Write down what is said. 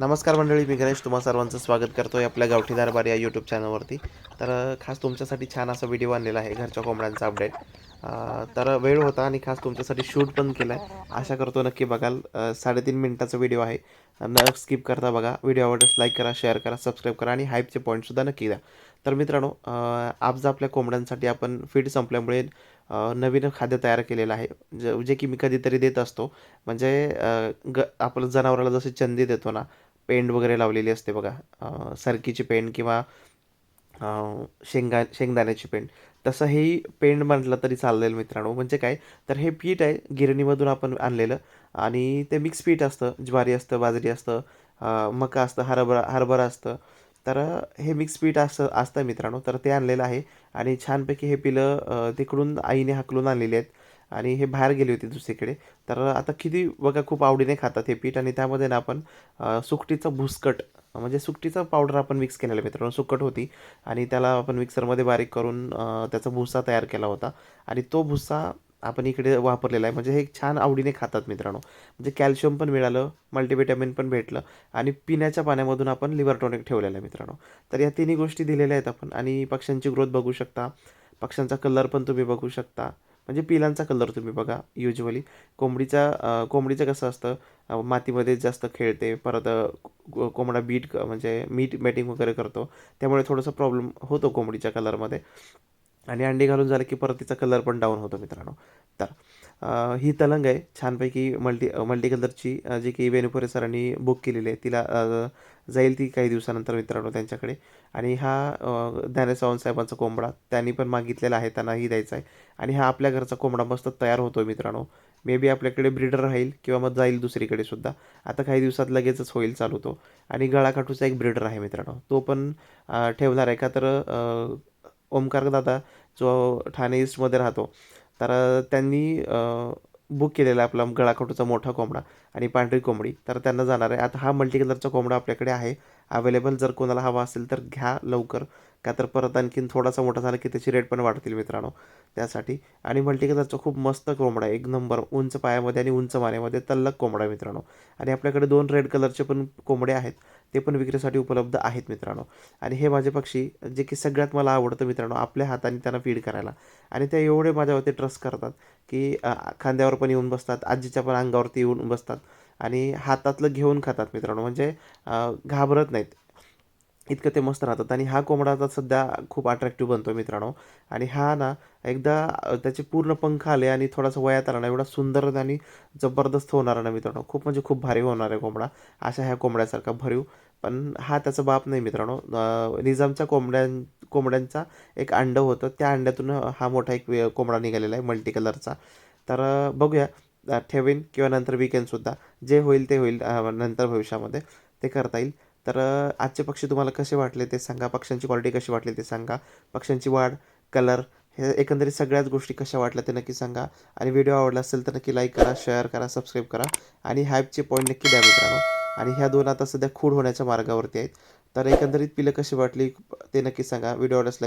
नमस्कार मंडळी मी गणेश. तुम्हा सर्वांचं स्वागत करतोय आपल्या गावठी दरबार या यूट्यूब चॅनलवरती तर खास तुमच्यासाठी छान असा व्हिडिओ आणलेला आहे घरच्या कोंबड्यांचा अपडेट तर वेळ होता आणि खास तुमच्यासाठी शूट पण केला आहे आशा करतो नक्की बघाल. साडेतीन मिनिटाचा व्हिडिओ आहे. न स्किप करता बघा. व्हिडिओ आवडल्यास लाईक करा शेअर करा सबस्क्राईब करा आणि हाईपचे पॉईंटसुद्धा नक्की द्या. तर मित्रांनो आज आपल्या कोंबड्यांसाठी आपण फीड संपल्यामुळे नवीन खाद्य तयार केलेलं आहे. ज जे की मी कधीतरी देत असतो. म्हणजे ग आपलं जनावराला जसे चंदी देतो ना पेंड वगैरे लावलेली असते बघा. सरकीची पेंड किंवा शेंगा शेंगदाण्याची पेंड. तसं हे पेंड म्हटलं तरी चालेल मित्रांनो. म्हणजे काय? तर हे पीठ आहे गिरणीमधून आपण आणलेलं. आणि ते मिक्स पीठ असतं. ज्वारी असतं बाजरी असतं मका असतं हरभरा हरभरा असतं. तर हे मिक्स पीठ असं असतं मित्रांनो. तर ते आणलेलं आहे. आणि छानपैकी हे पिलं तिकडून आईने हाकलून आणलेली आहेत. आणि हे बाहेर गेली होती दुसरीकडे. तर आता किती बघा खूप आवडीने खातात हे पीठ आणि त्यामध्ये ना आपण सुकटीचं भुसकट म्हणजे सुकटीचं पावडर आपण मिक्स केलेला मित्रांनो सुकट होती. आणि त्याला आपण मिक्सरमध्ये बारीक करून त्याचा भुसा तयार केला होता. आणि तो भुसा आपण इकडे वापरलेला आहे. म्हणजे हे छान आवडीने खातात मित्रांनो. म्हणजे कॅल्शियम पण मिळालं मल्टीव्हिटॅमिन पण भेटलं आणि पिण्याच्या पाण्यामधून आपण लिव्हर टॉनिक ठेवलेलं आहे मित्रांनो. तर या तिन्ही गोष्टी दिलेल्या आहेत आपण आणि पक्ष्यांची ग्रोथ बघू शकता. पक्ष्यांचा कलर पण तुम्ही बघू शकता. म्हणजे पिलांचा कलर तुम्ही बघा युजली कोंबडीचा कोंबडीचं कसं असतं मातीमध्ये जास्त खेळते परत कोंबडा बीट म्हणजे मीट मेटिंग वगैरे करतो त्यामुळे थोडासा प्रॉब्लेम होतो कोंबडीच्या कलरमध्ये आणि अंडी घालून झालं की परत तिचा कलर पण डाऊन होतो मित्रांनो. तर ही तलंग आहे. छानपैकी मल्टी मल्टी कलरची जी की वेणुपुरे सरांनी बुक केलेली आहे. तिला जाईल ती काही दिवसानंतर मित्रांनो त्यांच्याकडे. आणि हा अ, सावंत साहेबांचा कोंबडा त्यांनी पण मागितलेला आहे. त्यांनाही द्यायचा आहे. आणि हा आपल्या घरचा कोंबडा मस्त तयार होतो मित्रांनो. मे बी आपल्याकडे ब्रीडर राहील किंवा मग जाईल दुसरीकडे सुद्धा. आता काही दिवसात लगेचच होईल चालू तो. आणि गळाकाठूचा एक ब्रीडर आहे मित्रांनो. तो पण ठेवणार आहे का तर ओमकार दादा जो ठाणे ईस्टमध्ये राहतो. तर त्यांनी बुक केलेला आहे आपला गळाखोटूचा मोठा कोंबडा आणि पांढरी कोंबडी. तर त्यांना जाणार आहे. आता हा मल्टी कलरचा कोंबडा आपल्याकडे आहे. अवेलेबल जर कोणाला हवा असेल तर घ्या लवकर. का तर परत आणखीन थोडासा मोठा झाला की त्याची रेट पण वाढतील मित्रांनो. त्यासाठी. आणि मल्टी कलरचा खूप मस्त कोंबडा आहे. एक नंबर उंच पायामध्ये आणि उंच मानेमध्ये तल्लक कोंबडा आहे मित्रांनो. आणि आपल्याकडे दोन रेड कलरचे पण कोंबडे आहेत. ते पण विक्रीसाठी उपलब्ध आहेत मित्रांनो. आणि हे माझे पक्षी जे की सगळ्यात मला आवडतं मित्रांनो आपल्या हाताने त्यांना फीड करायला. आणि ते एवढे माझ्यावरती ट्रस्ट करतात की खांद्यावर पण येऊन बसतात आजीच्या पण अंगावरती येऊन बसतात आणि हातातलं घेऊन खातात मित्रांनो. म्हणजे घाबरत नाहीत. इतकं ते मस्त राहतात. आणि हा कोंबडा आता सध्या खूप अट्रॅक्टिव्ह बनतो मित्रांनो. आणि हा ना एकदा त्याचे पूर्ण पंख आले आणि थोडासा वयात आला ना एवढा सुंदर आणि जबरदस्त होणार ना मित्रांनो. खूप म्हणजे खूप भारी होणार आहे कोंबडा. अशा ह्या कोंबड्यासारखा भरीव. पण हा त्याचा बाप नाही मित्रांनो. निजामच्या कोंबड्यां कोंबड्यांचा एक अंडं होतं. त्या अंड्यातून हा मोठा एक कोंबडा निघालेला आहे मल्टी कलरचा तर बघूया. ठेवीन किंवा नंतर विकेंडसुद्धा जे होईल ते होईल नंतर भविष्यामध्ये. ते करता येईल. तर आजचे पक्षी तुम्हाला कसे वाटले ते सांगा. पक्ष्यांची क्वालिटी कशी वाटली ते सांगा. पक्ष्यांची वाढ कलर हे एकंदरीत सगळ्याच गोष्टी कशा वाटल्या ते नक्की सांगा. आणि व्हिडिओ आवडला असेल तर नक्की लाईक करा शेअर करा सबस्क्राईब करा. आणि हाईपचे पॉईंट नक्की द्या मित्रांनो. आणि ह्या दोन आता सध्या खूड होण्याच्या मार्गावरती आहेत. तर एकंदरीत पिलं कशी वाटली ते नक्की सांगा. व्हिडिओ आवडल्यास like